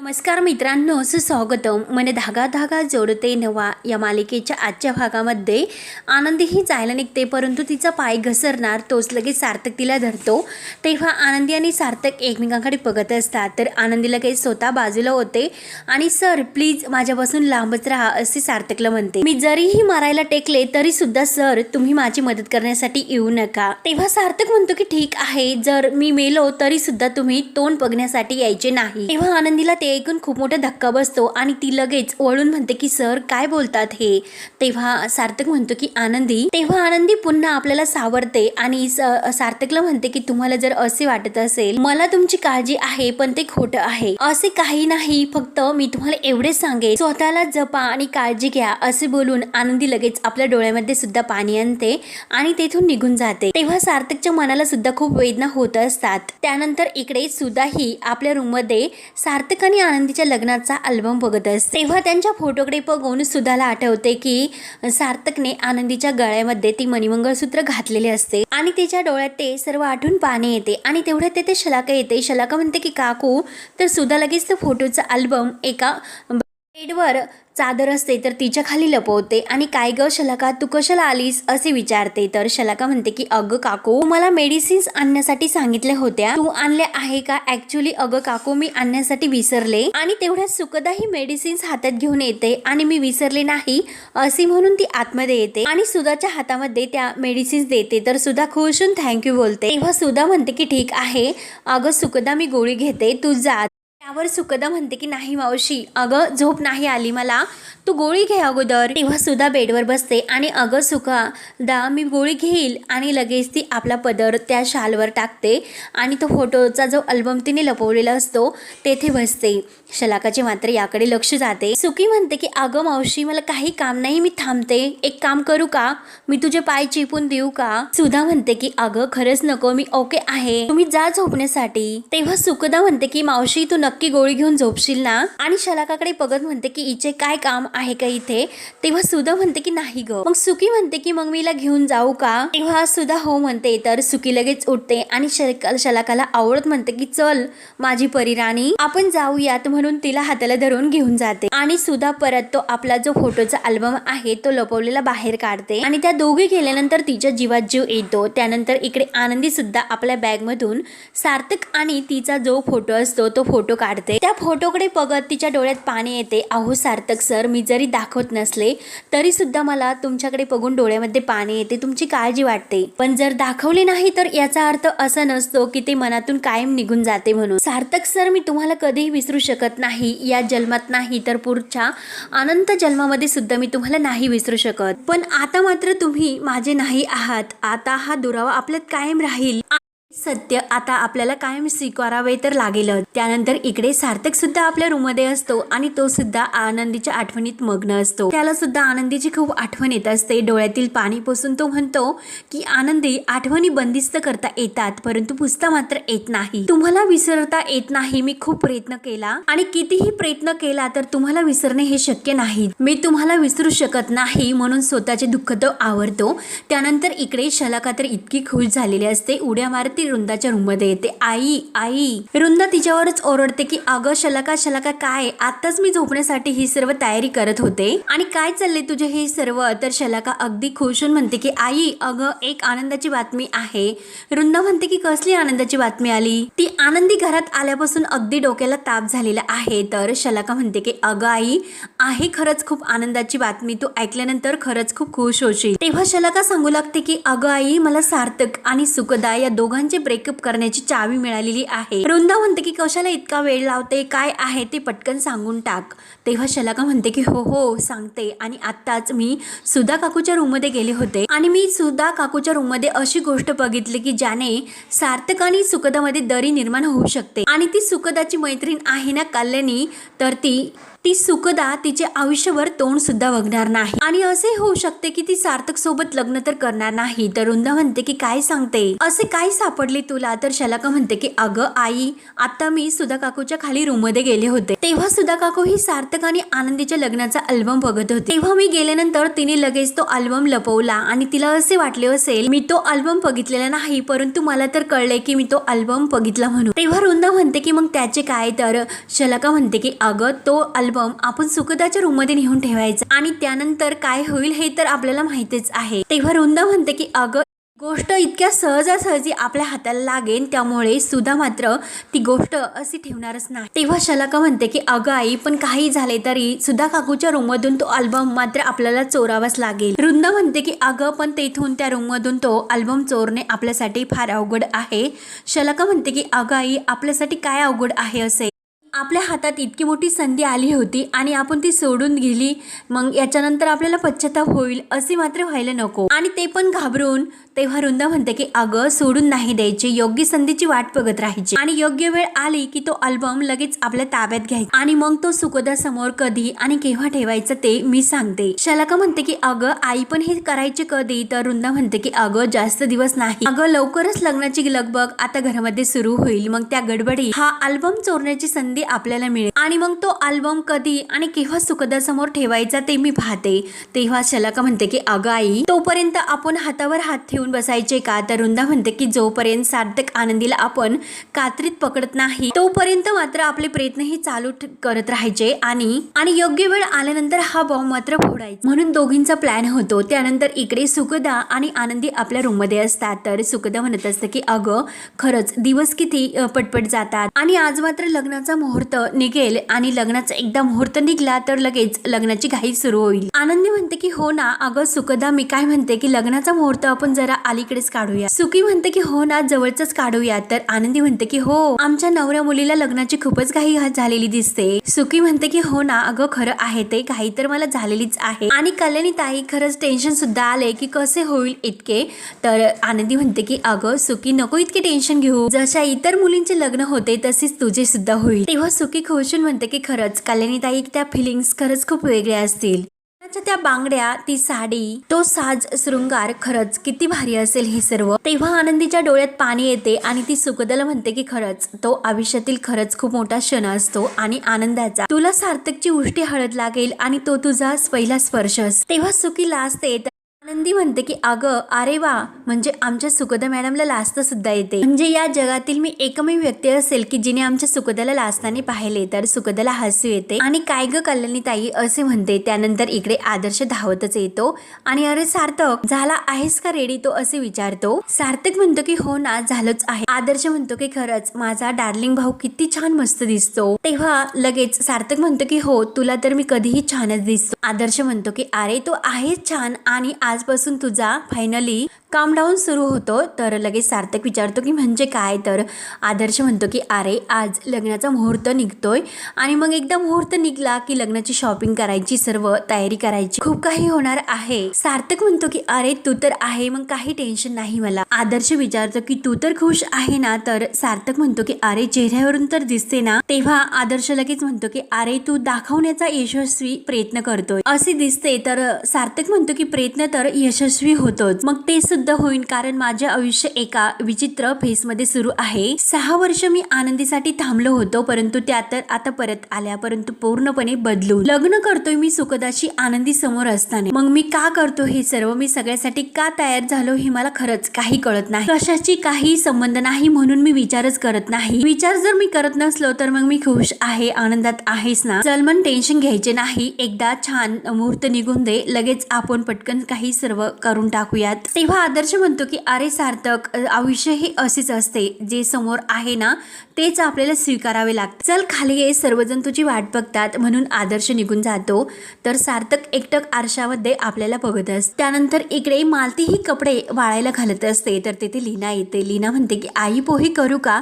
नमस्कार मित्रांनो सुस्वागतम. मन धागा धागा जोडते नवा या मालिकेच्या आजच्या भागामध्ये. आनंदीही जायला निघते परंतु तिचा पाय घसरणार तोच लगेच सार्थक तिला धरतो. तेव्हा आनंदी आणि सार्थक एकमेकांकडे बघत असतात. तर आनंदी लगेच स्वतः बाजूला होते आणि सर प्लीज माझ्यापासून लांबच राहा असे सार्थकला म्हणते. मी जरीही मारायला टेकले तरी सुद्धा सर तुम्ही माझी मदत करण्यासाठी येऊ नका. तेव्हा सार्थक म्हणतो की ठीक आहे जर मी मेलो तरी सुद्धा तुम्ही तोंड बघण्यासाठी यायचे नाही. तेव्हा आनंदीला ते ऐकून खूप मोठा धक्का बसतो आणि ती लगेच वळून म्हणते की सर काय बोलतात हे? तेव्हा सार्थक म्हणतो की आनंदी. तेव्हा आनंदी पुन्हा आपल्याला सावरते आणि सार्थकला म्हणते की तुम्हाला जर असे वाटत असेल मला तुमची काळजी आहे पण ते खोटं आहे. असे काही नाही फक्त मी तुम्हाला एवढेच सांगेन. स्वतःला जपा आणि काळजी घ्या. असे बोलून आनंदी लगेच आपल्या डोळ्यामध्ये सुद्धा पाणी आणते आणि तेथून निघून जाते. तेव्हा सार्थकच्या मनाला सुद्धा खूप वेदना होत असतात. त्यानंतर इकडे सुद्धाही आपल्या रूममध्ये सार्थकाने सार्थक आणि आनंदीच्या लग्नाचा अल्बम बघत असते. तेव्हा त्यांच्या फोटोकडे बघून सुधाला आठवते की सार्थकने आनंदीच्या गळ्यामध्ये ती मणिमंगळसूत्र घातलेले असते आणि तिच्या डोळ्यात ते सर्व आठवून पाणी येते आणि तेवढ्यात तेथे शलाका येते. शलाका म्हणते की काकू. तर सुधा लगेच त्या फोटोचा अल्बम एका बेडवर चादर असते तर तिच्या खाली लपवते. आणि काय ग शलाका तू कशाला आलीस? असे विचारते. तर शलाका म्हणते की अगं काकू मला मेडिसिन्स आणण्यासाठी सांगितल्या होत्या. तू आणल्या आहे का? ऍक्च्युली अगं काकू मी आणण्यासाठी विसरले. आणि तेवढ्यात सुकदा ही मेडिसिन्स हातात घेऊन येते. आणि मी विसरले नाही असे म्हणून ती आतमध्ये येते. आणि सुधाच्या हातामध्ये त्या मेडिसिन्स देते. तर सुधा खुश होऊन थँक्यू बोलते. तेव्हा सुधा म्हणते की ठीक आहे. अगं सुखदा मी गोळी घेते. तू जा. त्यावर सुकदा म्हणते की नाही मावशी अगं झोप नाही आली मला. तू गोळी घे अगोदर. तेव्हा सुद्धा बेडवर बसते आणि अगं सुका दा मी गोळी घेईल. आणि लगेच ती आपला पदर त्या शालवर टाकते आणि तो फोटोचा जो अल्बम तिने लपवलेला असतो तेथे बसते. शलाकाचे मात्र याकडे लक्ष जाते. सुखी म्हणते की अगं मावशी मला काही काम नाही मी थांबते. एक काम करू का? मी तुझे पाय चिपून देऊ का? सुधा म्हणते की अगं खरंच नको मी ओके आहे. तुम्ही जा झोपण्यासाठी. तेव्हा सुखदा म्हणते की मावशी तू नक्की गोळी घेऊन झोपशील ना? आणि शलाकाकडे बघत म्हणते की इचे काय काम आहे का इथे? तेव्हा सुधा म्हणते की नाही ग. मग सुकी म्हणते की मग मी घेऊन जाऊ का? तेव्हा सुधा हो म्हणते तर सुकी लगेच उठते आणि शलाकाला आवडत म्हणते की चल माझी परिराणी आपण जाऊयात म्हणून तिला हाताला धरून घेऊन जाते. आणि सुधा परत तो आपला जो फोटोचा अल्बम आहे तो लपवलेला बाहेर काढते. आणि त्या दोघे गेल्यानंतर तिच्या जीवात जीव येतो. त्यानंतर इकडे आनंदी सुद्धा आपल्या बॅग मधून सार्थक आणि तिचा जो फोटो असतो तो फोटो काढते. त्या फोटोकडे बघत तिच्या डोळ्यात पाणी येते. अहो सार्थक सर मी जरी दाखवत नसले तरी सुद्धा मला तुमच्याकडे बघून डोळ्यामध्ये पाणी येते तुमची काळजी वाटते. पण जर दाखवले नाही तर याचा अर्थ असा नसतो की ते मनातून कायम निघून जाते म्हणून. सार्थक सर मी तुम्हाला कधीही विसरू शकत नाही या जन्मात नाही तर पुढच्या अनंत जन्मामध्ये सुद्धा मी तुम्हाला नाही विसरू शकत. पण आता मात्र तुम्ही माझे नाही आहात. आता हा दुरावा आपल्यात कायम राहील. सत्य आता आपल्याला कायम स्वीकारावे तर लागेलच. त्यानंतर इकडे सार्थक सुद्धा आपल्या रूममध्ये असतो आणि तो सुद्धा आनंदीच्या आठवणीत मग्न असतो. त्याला सुद्धा आनंदीची खूप आठवण येत असते. डोळ्यातील पाणी पोसून तो म्हणतो की आनंदी आठवणी बंदिस्त करता येतात परंतु पुसता मात्र येत नाही. तुम्हाला विसरता येत नाही. मी खूप प्रयत्न केला आणि कितीही प्रयत्न केला तर तुम्हाला विसरणे हे शक्य नाही. मी तुम्हाला विसरू शकत नाही म्हणून स्वतःचे दुःख तो आवरतो. त्यानंतर इकडे शलाका तर इतकी खुश झालेली असते. उड्या मारत ती वृंदाच्या रूममध्ये येते. आई आई. वृंदा तिच्यावरच ओरडते की अगं शलाका शलाका काय? आताच मी झोपण्यासाठी ही सर्व तयारी करत होते. आणि काय चालले तुझे हे सर्व? तर शलाका अगदी खुश होऊन म्हणते की आई अगं एक आनंदाची बातमी आहे. वृंदा म्हणते की कसली आनंदाची बातमी आली? ती आनंदी घरात आल्यापासून अगदी डोक्याला ताप झालेला आहे. तर शलाका म्हणते की अगं आई आहे खरंच खूप आनंदाची बातमी. तू ऐकल्यानंतर खरंच खूप खुश होशील. तेव्हा शलाका सांगू लागते की अगं आई मला सार्थक आणि सुखदा या दोघांची ब्रेकअप करण्याची चावी मिळालेली आहे. वृंदा म्हणते की कशाला इतका वेळ लावते? काय आहे ते पटकन सांगून टाक. तेव्हा शलाका म्हणते की हो हो सांगते. आणि आत्ताच मी सुधा काकूच्या रूममध्ये गेले होते. आणि मी सुधा काकूच्या रूममध्ये अशी गोष्ट बघितली की ज्याने सार्थक आणि सुखदामध्ये दरी निर्माण होऊ शकते. आणि ती सुखदाची मैत्रीण आहे ना कल्याणी? तर ती ती सुखदा तिचे आयुष्यभर तोंड सुद्धा बघणार नाही. आणि असे होऊ शकते की ती सार्थक सोबत लग्न तर करणार नाही. तर वृंदा म्हणते की काय सांगते? असे काय सापडले तुला? तर शलाका म्हणते की अगं आई आता मी सुधा काकूच्या खाली रूममध्ये गेले होते. तेव्हा सुधा काकू ही सार्थक आणि आनंदीच्या लग्नाचा अल्बम बघत होते. तेव्हा मी गेल्यानंतर तिने लगेच तो अल्बम लपवला आणि तिला असे वाटले असेल मी तो अल्बम बघितलेला नाही परंतु मला तर कळले की मी तो अल्बम बघितला म्हणून. तेव्हा वृंदा म्हणते की मग त्याचे काय? तर शलाका म्हणते की अगं तो अल्बम आपण सुखदाच्या रूममध्ये नेऊन ठेवायचा. आणि त्यानंतर काय होईल हे तर आपल्याला माहितीच आहे. तेव्हा रुंदा म्हणते की अगं गोष्ट इतक्या सहजासहजी आपल्या हाताला लागेल त्यामुळे सुद्धा मात्र ती गोष्ट अशी ठेवणारच नाही. तेव्हा शलाका म्हणते की अगं आई पण काही झाले तरी सुधा काकूच्या रूम मधून तो अल्बम मात्र आपल्याला चोरावाच लागेल. रुंदा म्हणते की अगं पण तेथून त्या रूम मधून तो अल्बम चोरणे आपल्यासाठी फार अवघड आहे. शलाका म्हणते की अगं आई आपल्यासाठी काय अवघड आहे असे? आपल्या हातात इतकी मोठी संधी आली होती आणि आपण ती सोडून गेली मग याच्यानंतर आपल्याला पश्चाताप होईल असे मात्र व्हायला नको. आणि ते पण घाबरून तेव्हा वृंदा म्हणते की अगं सोडून नाही द्यायचे. योग्य संधीची वाट बघत राहायची. आणि योग्य वेळ आली की तो अल्बम लगेच आपल्या ताब्यात घ्यायचा. आणि मग तो सुखदा समोर कधी आणि केव्हा ठेवायचं ते मी सांगते. शलाका म्हणते की अगं आई पण हे करायचे कधी? तर वृंदा म्हणते की अगं जास्त दिवस नाही. अगं लवकरच लग्नाची लगबग आता घरामध्ये सुरू होईल. मग त्या गडबडी हा अल्बम चोरण्याची संधी आपल्याला मिळेल. आणि मग तो अल्बम कधी आणि केव्हा सुखदा समोर ठेवायचा ते मी पाहते. तेव्हा शलाका म्हणते की अगं आई तोपर्यंत आपण हातावर हात ठेवून बसायचे का? तर वृंदा म्हणते की जोपर्यंत सार्थक आनंदीला आपण कात्रीत पकडत नाही तोपर्यंत मात्र आपले प्रयत्नही चालू करत राहायचे आणि आणि योग्य वेळ आल्यानंतर हा बॉम्ब मात्र फोडायचा. म्हणून दोघींचा प्लॅन होतो. त्यानंतर इकडे सुखदा आणि आनंदी आपल्या रूममध्ये असतात. तर सुखदा म्हणत असतं की अगं खरंच दिवस किती पटपट जातात. आणि आज मात्र लग्नाचा मुहूर्त निघेल आणि लग्नाचा एकदा मुहूर्त निघला तर लगेच लग्नाची घाई सुरू होईल. आनंदी म्हणते की हो ना अगं सुखदा मी काय म्हणते की लग्नाचा मुहूर्त आपण जरा अलीकडेच काढूया. सुखी म्हणते की हो ना जवळच काढूया. तर आनंदी म्हणते की हो आमच्या नवऱ्या मुलीला लग्नाची खूपच घाई झालेली दिसते. सुखी म्हणते की हो ना अगं खरं आहे ते घाई तर मला झालेलीच आहे. आणि कल्याणी ताई खरंच टेन्शन सुद्धा आले की कसे होईल इतके? तर आनंदी म्हणते की अगं सुखी नको इतके टेन्शन घेऊ. जशा इतर मुलींचे लग्न होते तसेच तुझे सुद्धा होईल. तेव्हा सुखी खुशून म्हणते की खरंच कल्याणी ताई त्या फिलिंग्स खरंच खूप वेगळ्या असतील. लग्नाच्या त्या बांगड्या ती साडी तो साज शृंगार खरंच किती भारी असेल हे सर्व. तेव्हा आनंदीच्या डोळ्यात पाणी येते आणि ती सुखदल म्हणते की खरंच तो आयुष्यातील खरंच खूप मोठा क्षण असतो आणि आनंदाचा. तुला सार्थकची उष्टी हळद लागेल आणि तो तुझा पहिला स्पर्श असतो तेव्हा सुखी लाजते आनंदी म्हणते की अगं अरे वा म्हणजे आमच्या सुखदा मॅडमला लाजता सुद्धा येते. म्हणजे या जगातील मी एकमेव व्यक्ती असेल की जिने आमच्या सुखदाला लाजताना पाहिले तर सुखदाला हसू येते. आणि काय ग कल्याणी ताई असे म्हणते त्यानंतर इकडे आदर्श धावतच येतो. आणि अरे सार्थक झाला आहेस का रेडी तो असे विचारतो. सार्थक म्हणतो की हो ना झालंच आहे. आदर्श म्हणतो की खरंच माझा डार्लिंग भाऊ किती छान मस्त दिसतो. तेव्हा लगेच सार्थक म्हणतो की हो तुला तर मी कधीही छानच दिसतो. आदर्श म्हणतो की अरे तो आहेच छान आणि आजपासून तुझा फायनली काम डाऊन सुरू होतो तर लगेच सार्थक विचारतो की म्हणजे काय? तर आदर्श म्हणतो की अरे आज लग्नाचा मुहूर्त निघतोय. आणि मग एकदा मुहूर्त निघला की लग्नाची शॉपिंग करायची सर्व तयारी करायची. खूप काही होणार आहे. सार्थक म्हणतो की अरे तू तर आहे मग काही टेन्शन नाही मला. आदर्श विचारतो की तू तर खुश आहे ना? तर सार्थक म्हणतो की अरे चेहऱ्यावरून तर दिसते ना. तेव्हा आदर्श लगेच म्हणतो की अरे तू दाखवण्याचा यशस्वी प्रयत्न करतोय. असे दिसते तर सार्थक म्हणतो की प्रयत्न तर यशस्वी होतोच. मग ते सुद्धा होईल कारण माझे आयुष्य एका विचित्र फेसमध्ये सुरू आहे. सहा वर्ष मी आनंदीसाठी थांबलो होतो परंतु त्या तर आता परत आल्या परंतु पूर्णपणे बदलून लग्न करतोय मी सुखदाशी आनंदी समोर असताना. मग मी का करतो हे सर्व मी सगळ्यासाठी का तयार झालो हे मला खरंच काही कळत नाही. कशाची काही संबंध नाही म्हणून मी विचारच करत नाही. विचार जर मी करत नसलो तर मग मी खुश आहे आनंदात आहेच ना? सलमान टेन्शन घ्यायचे नाही. एकदा छान मुहूर्त निघून दे लगेच आपण पटकन काही सर्व करून टाकूयात. तेव्हा आदर्श म्हणतो की अरे सार्थक आयुष्य हे असेच असते. जे समोर आहे ना तेच आपल्याला स्वीकारावे लागते. चल खाली ये. सर्वजण तुझी वाट बघतात. म्हणून आदर्श निघून जातो. तर सार्थक एकटक आरशामध्ये आपल्याला बघत असते. त्यानंतर इकडे मालती ही कपडे वाळायला घालत असते. तर तिथे लीना येते. लीना म्हणते की आई पोहे करू का?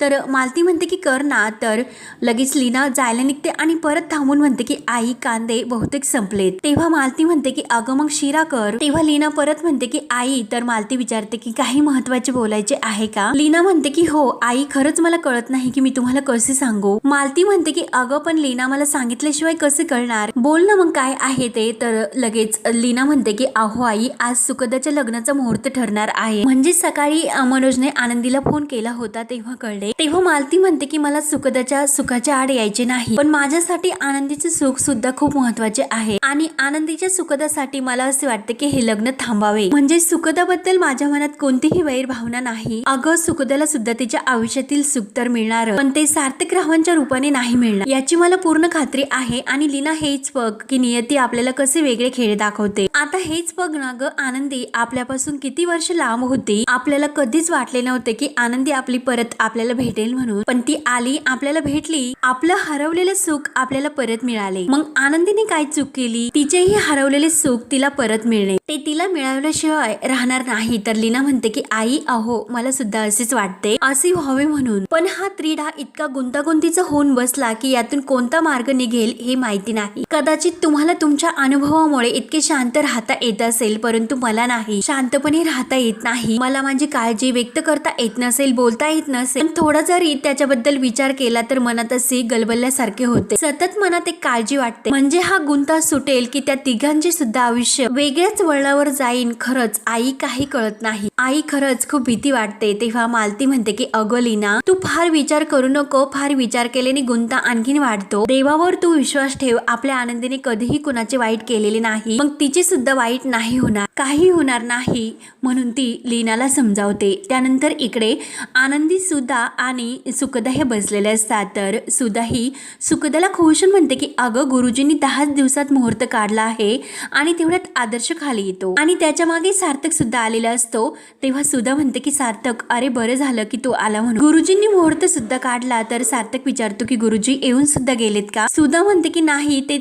तर मालती म्हणते की कर ना. तर लगेच लीना जायला निघते आणि परत थांबून म्हणते की आई कांदे बहुतेक संपलेत. तेव्हा मालती म्हणते की अगं मग शिरा कर. तेव्हा लीना परत म्हणते की आई तर मालती विचारते की काही महत्त्वाचे बोलायचे आहे का? लीना म्हणते की हो आई खरंच मला कळत नाही की मी तुम्हाला कसे सांगू. मालती म्हणते की अगं पण लीना मला सांगितल्याशिवाय कसे कळणार? बोल ना मग काय आहे ते. तर लगेच लीना म्हणते की अहो आई आज सुकदाच्या लग्नाचा मुहूर्त ठरणार आहे. म्हणजे सकाळी मनोजने आनंदीला फोन केला होता तेव्हा कळले. तेव्हा मालती म्हणते की मला सुखदाच्या सुखाच्या आड यायचे नाही पण माझ्यासाठी आनंदीचे सुख सुद्धा खूप महत्त्वाचे आहे. आणि आनंदीच्या सुखदासाठी मला असे वाटते की हे लग्न थांबावे. म्हणजे सुखदाबद्दल माझ्या मनात कोणतीही वैर भावना नाही. अगं सुखदाला सुद्धा तिच्या आयुष्यातील सुख तर मिळणार पण ते सार्थक रावांच्या रूपाने नाही मिळणार. याची मला पूर्ण खात्री आहे आणि लीना हेच बघ की नियती आपल्याला कसे वेगळे खेळ दाखवते. आता हेच बघ ना ग आनंदी आपल्यापासून किती वर्ष लांब होती. आपल्याला कधीच वाटले नव्हते की आनंदी आपली परत आपल्याला भेटेल म्हणून. पण ती आली आपल्याला भेटली आपलं हरवलेलं सुख आपल्याला परत मिळाले. मग आनंदीने काय चूक केली? तिचेही हरवलेले सुख तिला परत मिळणे. ते तिला मिळवल्याशिवाय राहणार नाही. तर लीना म्हणते की आई अहो मला सुद्धा असेच वाटते. असे व्हावे म्हणून. पण हा त्रिडा इतका गुंतागुंतीचा होऊन बसला की यातून कोणता मार्ग निघेल हे माहिती नाही. कदाचित तुम्हाला तुमच्या अनुभवामुळे इतके शांत राहता येत असेल परंतु मला नाही. शांतपणे राहता येत नाही. मला माझी काळजी व्यक्त करता येत नसेल बोलता येत नसेल. थोडा जरी त्याच्याबद्दल विचार केला तर मनात असे गलबलल्यासारखे होते. सतत मनात एक काळजी वाटते. म्हणजे हा गुंता सुटेल की त्या तिघांचे सुद्धा आयुष्य वेगळ्याच वळणावर जाईन खरंच आई काही कळत नाही. आई खरंच खूप भीती वाटते. तेव्हा मालती म्हणते की अगं लीना तू फार विचार करू नको. फार विचार केल्याने गुंता आणखीन वाढतो. देवावर तू विश्वास ठेव. आपल्या आनंदीने कधीही कुणाचे वाईट केलेले नाही. मग तिचे सुद्धा वाईट नाही होणार. काही होणार नाही. म्हणून ती लीनाला समजावते. त्यानंतर इकडे आनंदी सुद्धा आणि सुखदा हे बसलेले असतात. तर सुधा ही सुखदाला खुशून म्हणते की अगं गुरुजींनी दहाच दिवसात मुहूर्त काढला आहे आणि तेवढ्यात आदर्श खाली येतो. आणि त्याच्यामागे सार्थक सुद्धा आलेला असतो. तेव्हा सुधा म्हणते की सार्थक अरे बरं झालं की तू आला म्हणून. गुरुजींनी मुहूर्त सुद्धा काढला तर सार्थक विचारतो की गुरुजी येऊन सुद्धा गेलेत का? सुधा म्हणते की नाही ते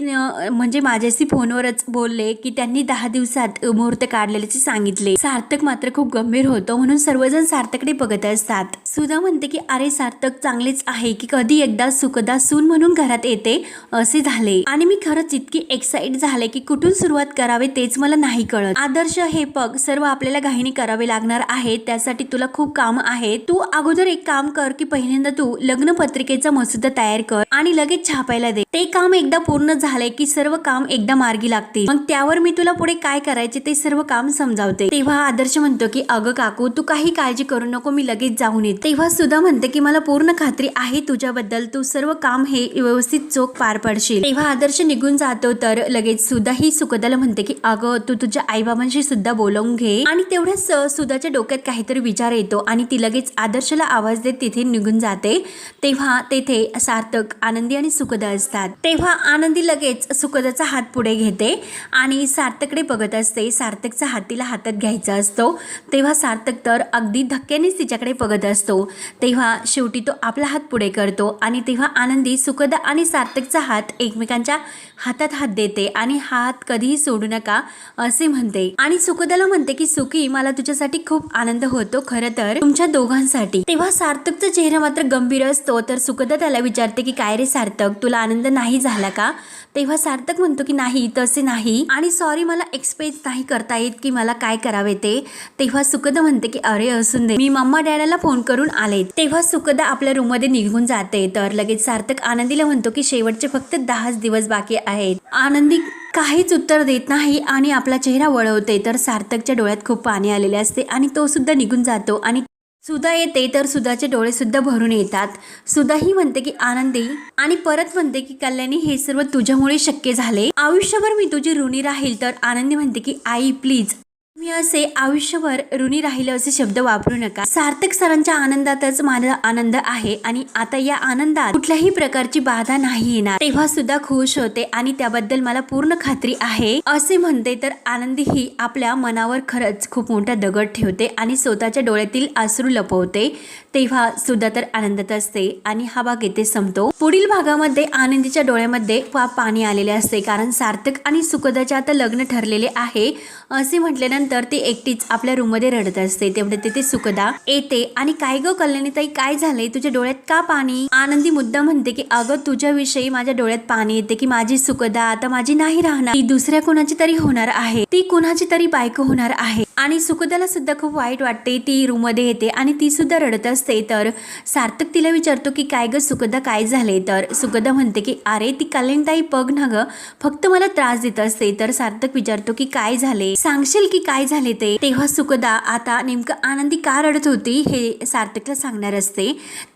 म्हणजे माझ्याशी फोनवरच बोलले की त्यांनी दहा दिवसात मुहूर्त काढलेल्याचे सांगितले. सार्थक मात्र खूप गंभीर होतो म्हणून सर्वजण सार्थकडे बघत असतात. सुधा म्हणते की अरे सार्थक चांगलेच आहे की कधी एकदा सुखदा सून म्हणून घरात येते असे झाले. आणि मी खरंच इतकी एक्साइट झाले की कुठून सुरुवात करावे तेच मला नाही कळत. आदर्श हे पग सर्व आपल्याला घाईने करावे लागणार आहे त्यासाठी तुला खूप काम आहे. तू अगोदर एक काम कर की पहिल्यांदा तू लग्न पत्रिकेचा मसुदा तयार कर आणि लगेच छापायला दे. ते काम एकदा पूर्ण झाले की सर्व काम एकदा मार्गी लागते मग त्यावर मी तुला पुढे काय करायचे ते सर्व काम समजावते. तेव्हा आदर्श म्हणतो की अगं काकू तू काही काळजी करू नको मी लगेच जाऊन येते. तेव्हा सुद्धा म्हणते की मला पूर्ण खात्री आहे तुझ्याबद्दल. तू सर्व काम हे व्यवस्थित चोख पार पडशील. तेव्हा आदर्श निघून जातो तर लगेच सुद्धा ही सुखदाला म्हणते की अगं तू तुझ्या आईबाबांशी सुद्धा बोलवून घे. आणि तेवढ्याच सुधाच्या डोक्यात काहीतरी विचार येतो आणि ती लगेच आदर्शला आवाज देत तिथे निघून जाते. तेव्हा तेथे सार्थक आनंदी आणि सुखद असतात. तेव्हा आनंदी लगेच सुखदाचा हात पुढे घेते आणि सार्थकडे बघत असते. सार्थकचा हात तिला हातात घ्यायचा असतो. तेव्हा सार्थक तर अगदी धक्क्यानेच तिच्याकडे बघत असतो. तेव्हा तेव्हा शेवटी तो आपला हात पुढे करतो आणि तेव्हा आनंदी सुखदा आणि सार्थकचा हात एकमेकांच्या हातात हात देते आणि हात कधीही सोडू नका असे म्हणते. आणि सुखदाला म्हणते की सुखी मला तुझ्यासाठी खूप आनंद होतो खरं तर तुमच्या दोघांसाठी. तेव्हा सार्थकचा चेहरा मात्र गंभीर असतो तर सुखदा त्याला विचारते की काय रे सार्थक तुला आनंद नाही झाला का? तेव्हा सार्थक म्हणतो की नाही तसे नाही. आणि सॉरी मला एक्सप्रेस नाही करता येत की मला काय करावे ते. तेव्हा सुखदा म्हणते की अरे असून दे. मी मम्मा डॅडाला फोन करून आले. तेव्हा सुखदा आपल्या रूममध्ये निघून जाते. तर लगेच सार्थक आनंदीला म्हणतो की शेवटचे फक्त दहाच दिवस बाकी आहेत. आनंदी काहीच उत्तर देत नाही आणि आपला चेहरा वळवते. तर सार्थकच्या डोळ्यात खूप पाणी आलेले असते आणि तो सुद्धा निघून जातो आणि सुधा येते तर सुधाचे डोळे सुद्धा भरून येतात. सुधा ही म्हणते की आनंदी. आणि परत म्हणते की कल्याणी हे सर्व तुझ्यामुळे शक्य झाले. आयुष्यभर मी तुझी ऋणी राहील तर आनंदी म्हणते की आई प्लीज मी असे आयुष्यभर ऋणी राहिले असे शब्द वापरू नका. सार्थक सरांच्या आनंदातच माझा आनंद आहे आणि आता या आनंदात कुठल्याही प्रकारची बाधा नाही येणार. तेव्हा सुद्धा खुश होते आणि त्याबद्दल मला पूर्ण खात्री आहे. असे म्हणते तर आनंदी ही आपल्या मनावर खरंच खूप मोठा दगड ठेवते आणि स्वतःच्या डोळ्यातील आसरू लपवते. तेव्हा सुद्धा तर आनंदात असते आणि हा भाग येथे संपतो. पुढील भागामध्ये आनंदीच्या डोळ्यामध्ये पा- पाणी आलेले असते कारण सार्थक आणि सुखदाचे आता लग्न ठरलेले आहे. असे म्हटल्यानंतर त्यानंतर ती एकटीच आपल्या रूममध्ये रडत असते. तेवढे तिथे सुखदा येते आणि काय ग कल्याणीताई काय झालंय? तुझ्या डोळ्यात का पाणी? आनंदी मुद्दा म्हणते की अगं तुझ्याविषयी माझ्या डोळ्यात पाणी येते की माझी सुखदा आता माझी नाही राहणार. ती दुसऱ्या कोणाची तरी होणार आहे. ती कुणाची तरी बायको होणार आहे. आणि सुखदाला सुद्धा खूप वाईट वाटते. ती रूममध्ये येते आणि ती सुद्धा रडत असते. तर सार्थक तिला विचारतो की काय ग सुखदा काय झाले तर सुखदा म्हणते की अरे ती कल्याणताई बघ ना ग. फक्त मला त्रास देत असते. तर सार्थक विचारतो की काय झाले सांगशील की काय झाले ते? तेव्हा सुखदा आता नेमकं आनंदी का रडत होती हे सार्थकला सांगणार असते.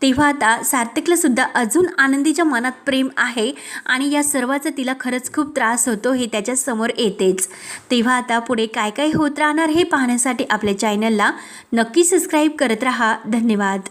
तेव्हा आता सार्थकला सुद्धा अजून आनंदीच्या मनात प्रेम आहे आणि या सर्वाचा तिला खरंच खूप त्रास होतो हे त्याच्यासमोर येतेच. तेव्हा आता पुढे काय काय होत राहणार हे पाहण्यासाठी आपल्या चॅनलला नक्की सबस्क्राईब करत राहा. धन्यवाद.